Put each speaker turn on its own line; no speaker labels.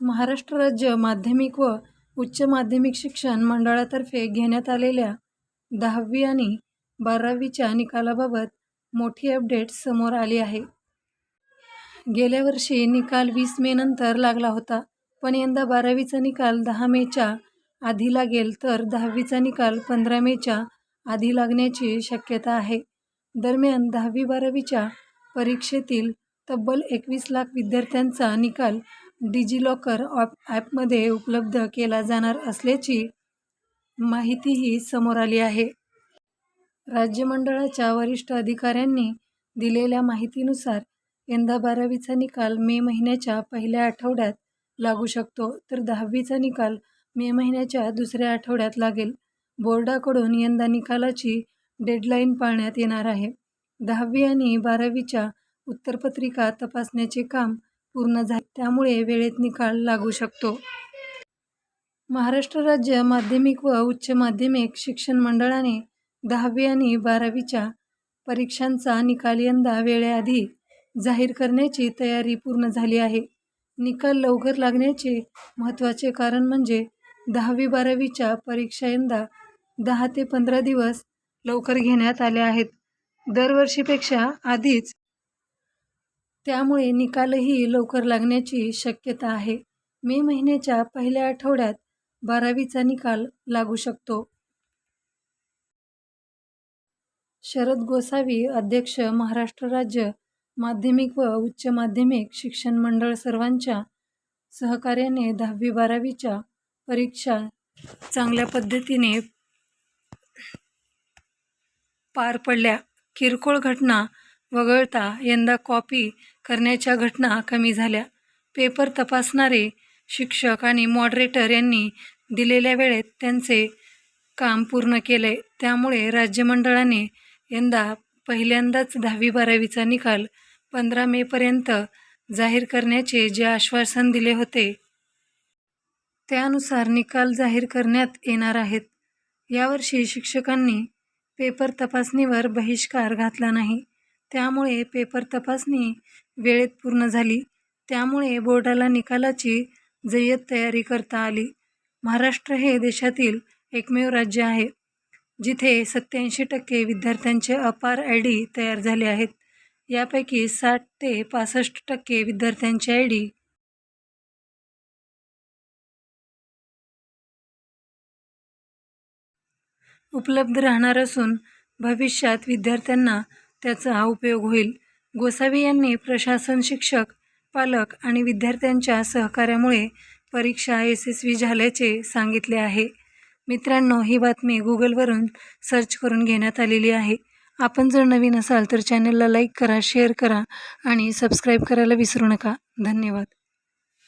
महाराष्ट्र राज्य माध्यमिक व उच्च माध्यमिक शिक्षण मंडळातर्फे घेण्यात आलेल्या दहावी आणि बारावीच्या निकालाबाबत मोठी अपडेट समोर आली आहे. गेल्या वर्षी निकाल वीस मे नंतर लागला होता. पण यंदा बारावीचा निकाल दहा मेच्या आधी लागेल तर दहावीचा निकाल पंधरा मेच्या आधी लागण्याची शक्यता आहे. दरम्यान दहावी बारावीच्या परीक्षेतील तब्बल एकवीस लाख विद्यार्थ्यांचा निकाल डिजिलॉकर ॲपमध्ये उपलब्ध केला जाणार असल्याची माहितीही समोर आली आहे. राज्य मंडळाच्या वरिष्ठ अधिकाऱ्यांनी दिलेल्या माहितीनुसार यंदा बारावीचा निकाल मे महिन्याच्या पहिल्या आठवड्यात लागू शकतो तर दहावीचा निकाल मे महिन्याच्या दुसऱ्या आठवड्यात लागेल. बोर्डाकडून यंदा निकालाची डेडलाईन पाळण्यात येणार आहे. दहावी आणि बारावीच्या उत्तरपत्रिका तपासण्याचे काम पूर्ण झाले त्यामुळे वेळेत निकाल लागू शकतो. महाराष्ट्र राज्य माध्यमिक व उच्च माध्यमिक शिक्षण मंडळाने दहावी आणि बारावीच्या परीक्षांचा निकाल यंदा वेळेआधी जाहीर करण्याची तयारी पूर्ण झाली आहे. निकाल लवकर लागण्याचे महत्त्वाचे कारण म्हणजे दहावी बारावीच्या परीक्षा यंदा दहा ते पंधरा दिवस लवकर घेण्यात आल्या आहेत दरवर्षीपेक्षा आधीच. त्यामुळे निकालही लवकर लागण्याची शक्यता आहे. मे महिन्याच्या पहिल्या आठवड्यात बारावीचा निकाल लागू शकतो. शरद गोसावी अध्यक्ष महाराष्ट्र राज्य माध्यमिक व उच्च माध्यमिक शिक्षण मंडळ सर्वांच्या सहकार्याने दहावी बारावीच्या परीक्षा चांगल्या पद्धतीने पार पडल्या. किरकोळ घटना वगळता यंदा कॉपी करण्याच्या घटना कमी झाल्या. पेपर तपासणारे शिक्षक आणि मॉडरेटर यांनी दिलेल्या वेळेत त्यांचे काम पूर्ण केले त्यामुळे राज्यमंडळाने यंदा पहिल्यांदाच दहावी बारावीचा निकाल पंधरा मेपर्यंत जाहीर करण्याचे जे आश्वासन दिले होते. त्यानुसार निकाल जाहीर करण्यात येणार आहेत. यावर्षी शिक्षकांनी पेपर तपासणीवर बहिष्कार घातला नाही. त्यामुळे पेपर तपासणी वेळेत पूर्ण झाली. त्यामुळे बोर्डाला निकालाची जय्यत तयारी करता आली. महाराष्ट्र हे देशातील एकमेव राज्य आहे जिथे सत्याऐंशी टक्के विद्यार्थ्यांचे अपार आय डी तयार झाले आहेत. यापैकी साठ ते पासष्ट टक्के विद्यार्थ्यांचे आयडी उपलब्ध राहणार असून भविष्यात विद्यार्थ्यांना त्याचा हा उपयोग होईल. गोसावी यांनी प्रशासन शिक्षक पालक आणि विद्यार्थ्यांच्या सहकार्यामुळे परीक्षा यशस्वी झाल्याचे सांगितले आहे. मित्रांनो ही बातमी गुगलवरून सर्च करून घेण्यात आलेली आहे. आपण जर नवीन असाल तर चॅनलला लाईक करा शेअर करा आणि सबस्क्राईब करायला विसरू नका. धन्यवाद.